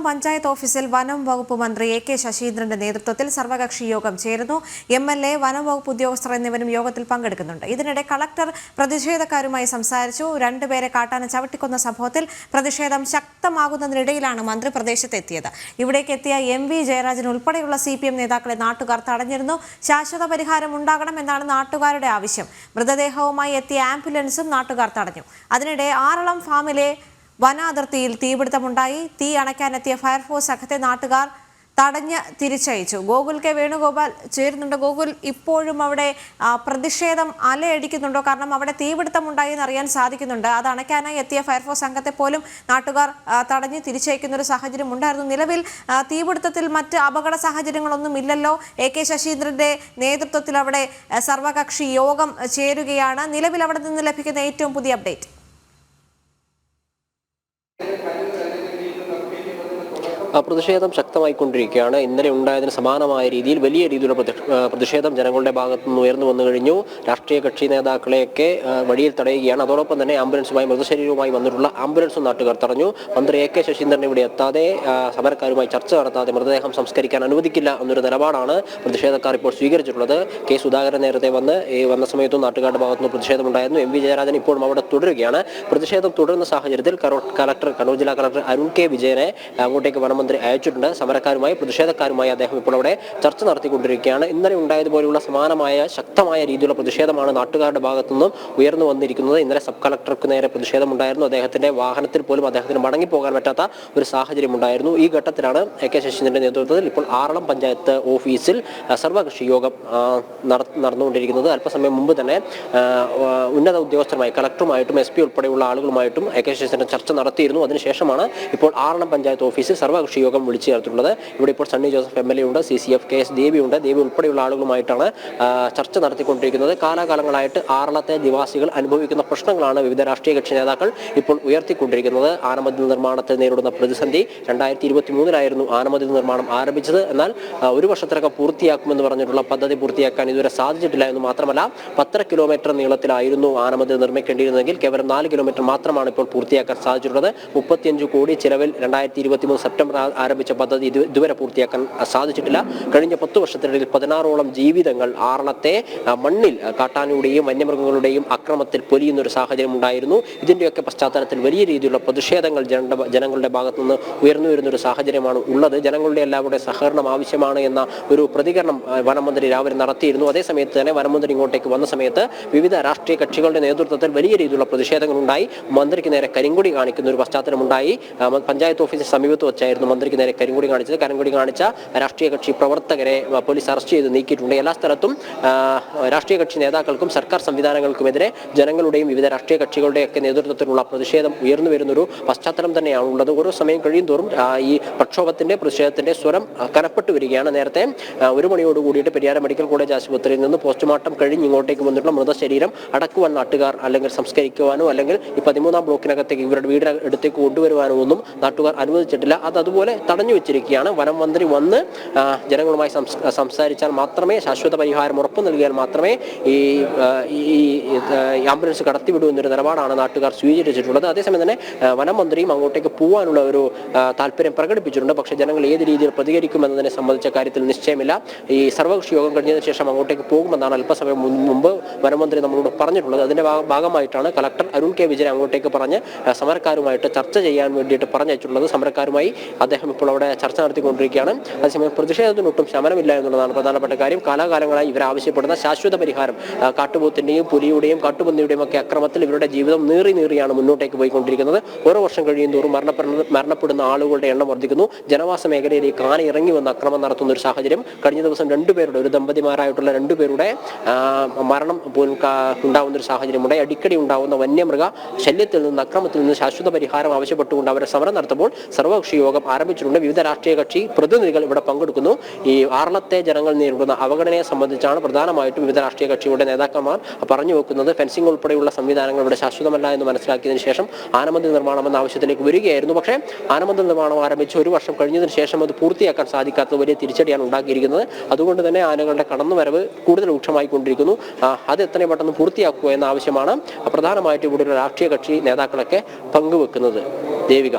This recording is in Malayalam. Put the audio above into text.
ആറളം പഞ്ചായത്ത് ഓഫീസിൽ വനം വകുപ്പ് മന്ത്രി എ കെ ശശീന്ദ്രന്റെ നേതൃത്വത്തിൽ സർവകക്ഷി യോഗം ചേരുന്നു. എം എൽ എ വനം വകുപ്പ് ഉദ്യോഗസ്ഥർ എന്നിവരും യോഗത്തിൽ പങ്കെടുക്കുന്നുണ്ട്. ഇതിനിടെ കളക്ടർ പ്രതിഷേധക്കാരുമായി സംസാരിച്ചു. രണ്ടുപേരെ കാട്ടാന ചവിട്ടിക്കൊന്ന സംഭവത്തിൽ പ്രതിഷേധം ശക്തമാകുന്നതിനിടയിലാണ് മന്ത്രി പ്രദേശത്തെത്തിയത്. ഇവിടേക്ക് എത്തിയ എം വി ജയരാജൻ ഉൾപ്പെടെയുള്ള സി പി എം നേതാക്കളെ നാട്ടുകാർ തടഞ്ഞിരുന്നു. ശാശ്വത പരിഹാരം ഉണ്ടാകണം എന്നാണ് നാട്ടുകാരുടെ ആവശ്യം. മൃതദേഹവുമായി എത്തിയ ആംബുലൻസും നാട്ടുകാർ തടഞ്ഞു. അതിനിടെ ആറളം ഫാമിലെ വനാതിർത്തിയിൽ തീപിടുത്തമുണ്ടായി. തീ അണയ്ക്കാനെത്തിയ ഫയർഫോഴ്സ് സംഘത്തെ നാട്ടുകാർ തടഞ്ഞ് തിരിച്ചയച്ചു. ഗോകുൽ കെ വേണുഗോപാൽ ചേരുന്നുണ്ട്. ഗോകുൽ ഇപ്പോഴും അവിടെ പ്രതിഷേധം അലയടിക്കുന്നുണ്ടോ? കാരണം അവിടെ തീപിടുത്തമുണ്ടായി എന്ന് അറിയാൻ സാധിക്കുന്നുണ്ട്. അത് അണയ്ക്കാനായി എത്തിയ ഫയർഫോഴ്സ് സംഘത്തെ പോലും നാട്ടുകാർ തടഞ്ഞ് തിരിച്ചയക്കുന്ന ഒരു സാഹചര്യം ഉണ്ടായിരുന്നു. നിലവിൽ തീപിടുത്തത്തിൽ മറ്റ് അപകട സാഹചര്യങ്ങളൊന്നും ഇല്ലല്ലോ. എ കെ ശശീന്ദ്രന്റെ നേതൃത്വത്തിൽ അവിടെ സർവകക്ഷി യോഗം ചേരുകയാണ്. നിലവിൽ അവിടെ നിന്ന് ലഭിക്കുന്ന ഏറ്റവും പുതിയ അപ്ഡേറ്റ്. പ്രതിഷേധം ശക്തമായിക്കൊണ്ടിരിക്കുകയാണ്. ഇന്നലെ ഉണ്ടായതിന് സമാനമായ രീതിയിൽ വലിയ രീതിയിലുള്ള പ്രതി- പ്രതിഷേധം ജനങ്ങളുടെ ഭാഗത്തു നിന്ന് ഉയർന്നു വന്നു കഴിഞ്ഞു. രാഷ്ട്രീയ കക്ഷി നേതാക്കളെയൊക്കെ വഴിയിൽ തടയുകയാണ്. അതോടൊപ്പം തന്നെ ആംബുലൻസുമായി മൃതശരീരവുമായി വന്നിട്ടുള്ള ആംബുലൻസും നാട്ടുകാർ തടഞ്ഞു. മന്ത്രി എ കെ ശശീന്ദ്രൻ ഇവിടെ എത്താതെ സമരക്കാരുമായി ചർച്ച നടത്താതെ മൃതദേഹം സംസ്കരിക്കാൻ അനുവദിക്കില്ല എന്നൊരു നിലപാടാണ് പ്രതിഷേധക്കാർ ഇപ്പോൾ സ്വീകരിച്ചിട്ടുള്ളത്. കെ സുധാകരൻ നേരത്തെ വന്ന് ഈ വന്ന സമയത്തും നാട്ടുകാരുടെ ഭാഗത്തുനിന്ന് പ്രതിഷേധമുണ്ടായിരുന്നു. എം വി ജയരാജൻ ഇപ്പോഴും അവിടെ തുടരുകയാണ്. പ്രതിഷേധം തുടരുന്ന സാഹചര്യത്തിൽ കളക്ടർ കണ്ണൂർ ജില്ലാ കളക്ടർ അരുൺ കെ വിജയനെ അങ്ങോട്ടേക്ക് വനമന്ത്രി അയച്ചിട്ടുണ്ട്. സമരക്കാരുമായി പ്രതിഷേധക്കാരുമായി അദ്ദേഹം ഇപ്പോൾ അവിടെ ചർച്ച നടത്തിക്കൊണ്ടിരിക്കുകയാണ്. ഇന്നലെ ഉണ്ടായതുപോലെയുള്ള സമാനമായ ശക്തമായ രീതിയിലുള്ള പ്രതിഷേധമാണ് നാട്ടുകാരുടെ ഭാഗത്തുനിന്നും ഉയർന്നു വന്നിരിക്കുന്നത്. ഇന്നലെ സബ് കളക്ടർക്ക് നേരെ പ്രതിഷേധമുണ്ടായിരുന്നു. അദ്ദേഹത്തിന്റെ വാഹനത്തിൽ പോലും അദ്ദേഹത്തിന് മടങ്ങിപ്പോകാൻ പറ്റാത്ത ഒരു സാഹചര്യം ഉണ്ടായിരുന്നു ഈ ഘട്ടത്തിലാണ് എ കെ ശശീന്ദ്രന്റെ നേതൃത്വത്തിൽ ഇപ്പോൾ ആറളം പഞ്ചായത്ത് ഓഫീസിൽ സർവകക്ഷി യോഗം നടന്നുകൊണ്ടിരിക്കുന്നത്. അല്പസമയം മുമ്പ് തന്നെ ഉന്നത ഉദ്യോഗസ്ഥരുമായി കളക്ടറുമായിട്ടും എസ് പി ഉൾപ്പെടെയുള്ള ആളുകളുമായിട്ടും എ കെ ശശീന്ദ്രൻ ചർച്ച നടത്തിയിരുന്നു. അതിനുശേഷമാണ് ഇപ്പോൾ ആറളം പഞ്ചായത്ത് ഓഫീസിൽ സർവകക്ഷി യോഗം വിളിച്ചു ചേർത്തിട്ടുള്ളത്. ഇവിടെ ഇപ്പോൾ Sunny Joseph M L A ഉണ്ട് C C F K S Devi ഉണ്ട്. ദേവി ഉൾപ്പെടെയുള്ള ആളുകളുമായിട്ടാണ് ചർച്ച നടത്തിക്കൊണ്ടിരിക്കുന്നത്. കാലാകാലങ്ങളായിട്ട് ആറളത്തെ നിവാസികൾ അനുഭവിക്കുന്ന പ്രശ്നങ്ങളാണ് വിവിധ രാഷ്ട്രീയ കക്ഷി നേതാക്കൾ ഇപ്പോൾ ഉയർത്തിക്കൊണ്ടിരിക്കുന്നത്. ആനമതിൽ നിർമ്മാണത്തിൽ നേരിടുന്ന പ്രതിസന്ധി രണ്ടായിരത്തി ഇരുപത്തി മൂന്നിലായിരുന്നു ആനമതിൽ നിർമ്മാണം ആരംഭിച്ചത്. എന്നാൽ ഒരു വർഷത്തിനകം പൂർത്തിയാക്കുമെന്ന് പറഞ്ഞിട്ടുള്ള പദ്ധതി പൂർത്തിയാക്കാൻ ഇതുവരെ സാധിച്ചിട്ടില്ല എന്ന് മാത്രമല്ല പത്തര കിലോമീറ്റർ നീളത്തിലായിരുന്നു ആനമതിൽ നിർമ്മിക്കേണ്ടിയിരുന്നെങ്കിൽ കേവലം നാല് കിലോമീറ്റർ മാത്രമാണ് ഇപ്പോൾ പൂർത്തിയാക്കാൻ സാധിച്ചിട്ടുള്ളത്. മുപ്പത്തിയഞ്ച് കോടി ചിലവിൽ രണ്ടായിരത്തി ഇരുപത്തി മൂന്ന് സെപ്റ്റംബർ ആരംഭിച്ച പദ്ധതി ഇത് ഇതുവരെ പൂർത്തിയാക്കാൻ സാധിച്ചിട്ടില്ല. കഴിഞ്ഞ പത്ത് വർഷത്തിനിടയിൽ പതിനാറോളം ജീവിതങ്ങൾ ആറണത്തെ മണ്ണിൽ കാട്ടാനയുടെയും വന്യമൃഗങ്ങളുടെയും അക്രമത്തിൽ പൊലിയുന്ന ഒരു സാഹചര്യം ഉണ്ടായിരുന്നു. ഇതിന്റെയൊക്കെ പശ്ചാത്തലത്തിൽ വലിയ രീതിയിലുള്ള പ്രതിഷേധങ്ങൾ ജനങ്ങളുടെ ജനങ്ങളുടെ ഭാഗത്തു നിന്ന് ഉയർന്നു വരുന്ന ഒരു സാഹചര്യമാണ് ഉള്ളത്. ജനങ്ങളുടെ എല്ലാവരുടെ സഹകരണം ആവശ്യമാണ് എന്ന ഒരു പ്രതികരണം വനമന്ത്രി രാവിലെ നടത്തിയിരുന്നു. അതേസമയത്ത് തന്നെ വനമന്ത്രി ഇങ്ങോട്ടേക്ക് വന്ന സമയത്ത് വിവിധ രാഷ്ട്രീയ കക്ഷികളുടെ നേതൃത്വത്തിൽ വലിയ രീതിയിലുള്ള പ്രതിഷേധങ്ങളുണ്ടായി. മന്ത്രിക്ക് നേരെ കരിങ്കൊടി കാണിക്കുന്ന ഒരു പശ്ചാത്തലമുണ്ടായി പഞ്ചായത്ത് ഓഫീസിന് സമീപത്ത് വെച്ചായിരുന്നു മന്ത്രിക്ക് നേരെ കരിങ്കൊടി കാണിച്ചത്. കരിങ്കൊടി കാണിച്ച രാഷ്ട്രീയ കക്ഷി പ്രവർത്തകരെ പോലീസ് അറസ്റ്റ് ചെയ്ത് നീക്കിയിട്ടുണ്ട്. എല്ലാ സ്ഥലത്തും രാഷ്ട്രീയ കക്ഷി നേതാക്കൾക്കും സർക്കാർ സംവിധാനങ്ങൾക്കുമെതിരെ ജനങ്ങളുടെയും വിവിധ രാഷ്ട്രീയ കക്ഷികളുടെയൊക്കെ നേതൃത്വത്തിലുള്ള പ്രതിഷേധം ഉയർന്നു വരുന്നൊരു പശ്ചാത്തലം തന്നെയാണ് ഉള്ളത് ഓരോ സമയം കഴിയും തോറും ഈ പ്രക്ഷോഭത്തിന്റെ പ്രതിഷേധത്തിന്റെ സ്വരം കനപ്പെട്ടു വരികയാണ്. നേരത്തെ ഒരു മണിയോട് കൂടിയിട്ട് പെരിയാരം മെഡിക്കൽ കോളേജ് ആശുപത്രിയിൽ നിന്ന് പോസ്റ്റ്മോർട്ടം കഴിഞ്ഞ് ഇങ്ങോട്ടേക്ക് വന്നിട്ടുള്ള മൃതശരീരം അടക്കുവാൻ നാട്ടുകാർ അല്ലെങ്കിൽ സംസ്കരിക്കുവാനോ അല്ലെങ്കിൽ ഈ പതിമൂന്നാം ബ്ലോക്കിനകത്തേക്ക് ഇവരുടെ വീട് എടുത്തേക്ക് കൊണ്ടുവരുവാനോ ഒന്നും നാട്ടുകാർ അനുവദിച്ചിട്ടില്ല. അത് അതുപോലെ തടഞ്ഞു വെച്ചിരിക്കുകയാണ്. വനം മന്ത്രി വന്ന് ജനങ്ങളുമായി സംസാരിച്ചാൽ മാത്രമേ ശാശ്വത പരിഹാരം ഉറപ്പു നൽകിയാൽ മാത്രമേ ഈ ഈ ആംബുലൻസ് കടത്തിവിടൂ എന്നൊരു നിലപാടാണ് നാട്ടുകാർ സ്വീകരിച്ചിട്ടുള്ളത്. അതേസമയം തന്നെ വനം മന്ത്രിയും അങ്ങോട്ടേക്ക് പോകാനുള്ള ഒരു താല്പര്യം പ്രകടിപ്പിച്ചിട്ടുണ്ട്. പക്ഷേ ജനങ്ങൾ ഏത് രീതിയിൽ പ്രതികരിക്കുമെന്നതിനെ സംബന്ധിച്ച കാര്യത്തിൽ നിശ്ചയമില്ല. ഈ സർവകക്ഷി യോഗം കഴിഞ്ഞതിന് ശേഷം അങ്ങോട്ടേക്ക് പോകുമെന്നാണ് അല്പസമയം മുമ്പ് വനമന്ത്രി നമ്മളോട് പറഞ്ഞിട്ടുള്ളത്. അതിന്റെ ഭാഗമായിട്ടാണ് കളക്ടർ അരുൺ കെ വിജയൻ അങ്ങോട്ടേക്ക് പറഞ്ഞ് സമരക്കാരുമായിട്ട് ചർച്ച ചെയ്യാൻ വേണ്ടിയിട്ട് പറഞ്ഞയച്ചിട്ടുള്ളത്. സമരക്കാരുമായി അദ്ദേഹം ഇപ്പോൾ അവിടെ ചർച്ച നടത്തിക്കൊണ്ടിരിക്കുകയാണ്. അതേസമയം പ്രതിഷേധത്തിനൊട്ടും ശമനമില്ല എന്നുള്ളതാണ് പ്രധാനപ്പെട്ട കാര്യം. കാലാകാലങ്ങളായി ഇവർ ആവശ്യപ്പെടുന്ന ശാശ്വത പരിഹാരം കാട്ടുപോത്തിന്റെയും പുലിയുടെയും കാട്ടുപന്നിയുടെയും ഒക്കെ അക്രമത്തിൽ ഇവരുടെ ജീവിതം നീറി നീറിയാണ് മുന്നോട്ടേക്ക് പോയിക്കൊണ്ടിരിക്കുന്നത്. ഓരോ വർഷം കഴിയും തോറും മരണപ്പെടുന്ന മരണപ്പെടുന്ന ആളുകളുടെ എണ്ണം വർദ്ധിക്കുന്നു. ജനവാസ മേഖലയിലേക്ക് ആന ഇറങ്ങി വന്ന് അക്രമം നടത്തുന്ന ഒരു സാഹചര്യം. കഴിഞ്ഞ ദിവസം രണ്ടുപേരുടെ ഒരു ദമ്പതിമാരായിട്ടുള്ള രണ്ടുപേരുടെ മരണം ഉണ്ടാവുന്ന ഒരു സാഹചര്യമുണ്ട്. അടിക്കടി ഉണ്ടാവുന്ന വന്യമൃഗ ശല്യത്തിൽ നിന്ന് അക്രമത്തിൽ നിന്ന് ശാശ്വത പരിഹാരം ആവശ്യപ്പെട്ടുകൊണ്ട് അവരെ സമരം നടത്തുമ്പോൾ സർവകക്ഷി യോഗം ആരംഭിച്ചിട്ടുണ്ട്. വിവിധ രാഷ്ട്രീയ കക്ഷി പ്രതിനിധികൾ ഇവിടെ പങ്കെടുക്കുന്നു. ഈ ആറളത്തെ ജനങ്ങൾ നേരിടുന്ന അവഗണനയെ സംബന്ധിച്ചാണ് പ്രധാനമായിട്ടും വിവിധ രാഷ്ട്രീയ കക്ഷികളുടെ നേതാക്കന്മാർ പറഞ്ഞു വെക്കുന്നത്. ഫെൻസിംഗ് ഉൾപ്പെടെയുള്ള സംവിധാനങ്ങൾ ഇവിടെ ശാശ്വതമല്ല എന്ന് മനസ്സിലാക്കിയതിന് ശേഷം ആനമന്ദിർ നിർമ്മാണം എന്ന ആവശ്യത്തിലേക്ക് വരികയായിരുന്നു. പക്ഷേ ആനമന്ദിർ നിർമ്മാണം ആരംഭിച്ച് ഒരു വർഷം കഴിഞ്ഞതിന് ശേഷം അത് പൂർത്തിയാക്കാൻ സാധിക്കാത്ത വലിയ തിരിച്ചടിയാണ് ഉണ്ടാക്കിയിരിക്കുന്നത്. അതുകൊണ്ട് തന്നെ ആനകളുടെ കടന്നുവരവ് കൂടുതൽ രൂക്ഷമായിക്കൊണ്ടിരിക്കുന്നു. അത് എത്രയും പെട്ടെന്ന് പൂർത്തിയാക്കുക എന്ന ആവശ്യമാണ് പ്രധാനമായിട്ടും ഇവിടെയുള്ള രാഷ്ട്രീയ കക്ഷി നേതാക്കളൊക്കെ പങ്കുവെക്കുന്നത്. ദേവിക.